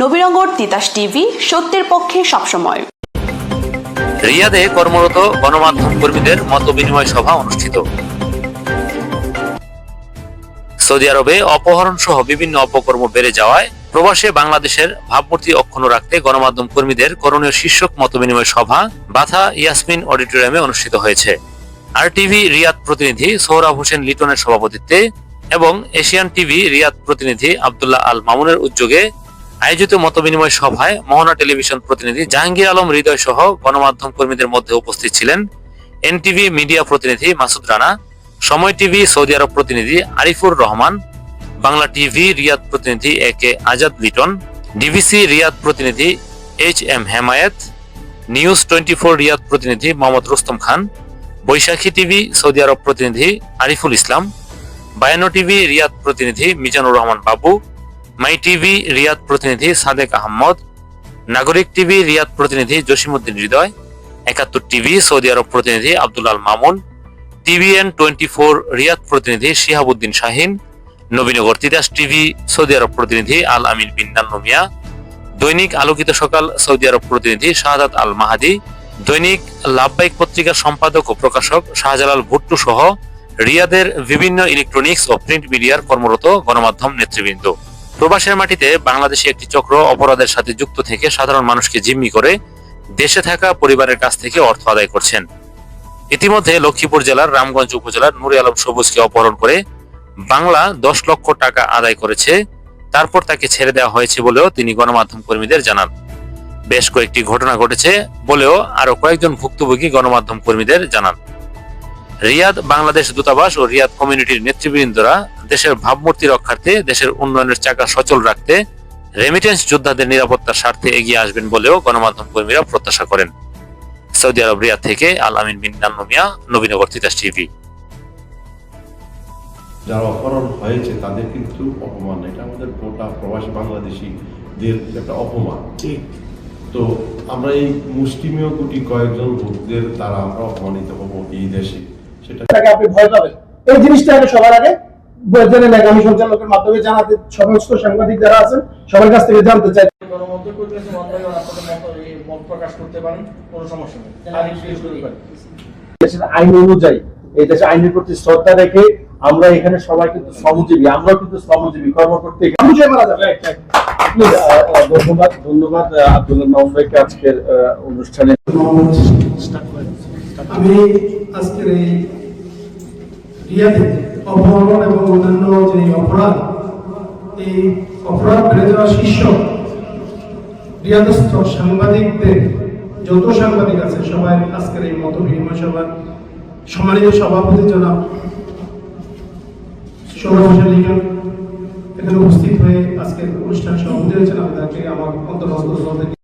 Nabinagar Titas TV, সত্যের পক্ষে সবসময়। রিয়াদে কর্মরত গণমাধ্যম কর্মীদের মত বিনিময় সভা অনুষ্ঠিত। সৌদি আরবে অপহরণ সহ বিভিন্ন অপকর্ম বেড়ে যাওয়ায় প্রবাসে বাংলাদেশের ভাবমূর্তি অক্ষুণ্ণ রাখতে গণমাধ্যম কর্মীদের করণীয় শীর্ষক মত বিনিময় সভা বাথা ইয়াসমিন অডিটোরিয়ামে অনুষ্ঠিত হয়েছে। আর টিভি রিয়াদ প্রতিনিধি সোহরাব হোসেন লিটনের সভাপতিত্বে এবং এশিয়ান টিভি রিয়াদ প্রতিনিধি আবদুল্লাহ আল মামুনের উদ্যোগে আয়োজিত মতবিনিময় সভায় মোহনা টেলিভিশন প্রতিনিধি জাহাঙ্গীর আলম হৃদয় সহ গণমাধ্যম কর্মীদের মধ্যে উপস্থিত ছিলেন এনটিভি মিডিয়া প্রতিনিধি মাসুদ রানা, সময় টিভি সৌদি আরব প্রতিনিধি আরিফুর রহমান, বাংলা টিভি রিয়াদ প্রতিনিধি A K Azad Liton DVC Riyadh প্রতিনিধি H M Hemayet, news twenty four Riyadh প্রতিনিধি Mohammad Rustam Khan, Baishakhi TV Saudi Arab প্রতিনিধি আরিফুল ইসলাম বায়ানো টিভি রিয়াদ প্রতিনিধি মিজানুর রহমান বাবু মাই টিভি, রিয়াদ প্রতিনিধি সাদেক আহমদ, নাগরিক টিভি, রিয়াদ প্রতিনিধি জসিমউদ্দিন হৃদয়, একাত্তর টিভি, সৌদি আরব প্রতিনিধি Abdul Al Mamun, TVN twenty four Riyadh প্রতিনিধি Shihabuddin Shahin, Nabinagar Titas TV, Saudi Arab প্রতিনিধি আল আমির বিন নান্নমিয়া, দৈনিক আলোকিত সকাল, সৌদি আরব প্রতিনিধি শাহাদাত আল মাহাদি, দৈনিক লাভবাহিক পত্রিকার সম্পাদক ও প্রকাশক শাহজালাল ভুট্টু সহ রিয়াদের বিভিন্ন ইলেকট্রনিক্স ও প্রিন্ট মিডিয়ার কর্মরত গণমাধ্যম নেতৃবৃন্দ। প্রবাসের মাটিতে বাংলাদেশে একটি চক্র অপরাধের সাথে যুক্ত থেকে সাধারণ মানুষকে জিম্মি করে দেশে থাকা পরিবারের কাছ থেকে অর্থ আদায় করছেন। ইতিমধ্যে লক্ষ্মীপুর জেলার রামগঞ্জ উপজেলার নুরে আলম সবুজকে অপহরণ করে বাংলা দশ লক্ষ টাকা আদায় করেছে। তারপর তাকে ছেড়ে দেওয়া হয়েছে বলেও তিনি গণমাধ্যম কর্মীদের জানান। বেশ কয়েকটি ঘটনা ঘটেছে বলেও আরও কয়েকজন ভুক্তভোগী গণমাধ্যম কর্মীদের জানান। রিয়াদ বাংলাদেশ দূতাবাস ও রিয়াদ কমিউনিটির নেতৃবৃন্দরা দেশের ভাবমূর্তি রক্ষার্থে দেশের উন্নয়নের চাকা সচল রাখতে রেমিটেন্স যোদ্ধাদের নিরাপত্তার স্বার্থে এগিয়ে আসবেন বলেও গণমাধ্যম কর্মীরা প্রত্যাশা করেন। সৌদি আরব রিয়াদ থেকে আল আমিন বিন নান্নমিয়া নবীনগর তিতাস টিভি। যারা অপহরণ হয়েছে তাদের কিন্তু অপমান। এটা আমাদের গোটা প্রবাসী বাংলাদেশিদের একটা অপমান। তো আমরা এই মুষ্টিমেয় গুটি কয়েকজন লোকদের দ্বারা আমরা অপমানিত হব এই দেশে। সেটা। তাকে আপনি ভয় পাবেন। এই জিনিসটা আগে সবার আগে জেনে নেন আমি সঞ্চালকের মাধ্যমে জানাতে সমস্ত সাংবাদিক যারা আছেন সবার কাছ থেকে জানতে চাই। আইন অনুযায়ী এই দেশে আইনের প্রতি শ্রদ্ধা রেখে আমরা এখানে সবাই কিন্তু শ্রমজীবী আমরা কিন্তু শ্রমজীবী কর্ম করতে ধন্যবাদ ধন্যবাদ আব্দুল্লাহ আজকের আহ, অনুষ্ঠানে। আমি আজকের এই রিয়াদে অপহরণ এবং অন্যান্য যে অপরাধ, এই অপরাধ বেড়ে যাওয়া শীর্ষ রিয়াদস্থ সাংবাদিকদের যত সাংবাদিক আছে সবাই আজকের এই মত বিনিময় সভার সম্মানিত সভাপতি জনাব সৌরভ এখানে উপস্থিত হয়ে আজকের অনুষ্ঠান সভাপতি হয়েছেন আমি তাকে আমার অন্তর্ভুক্ত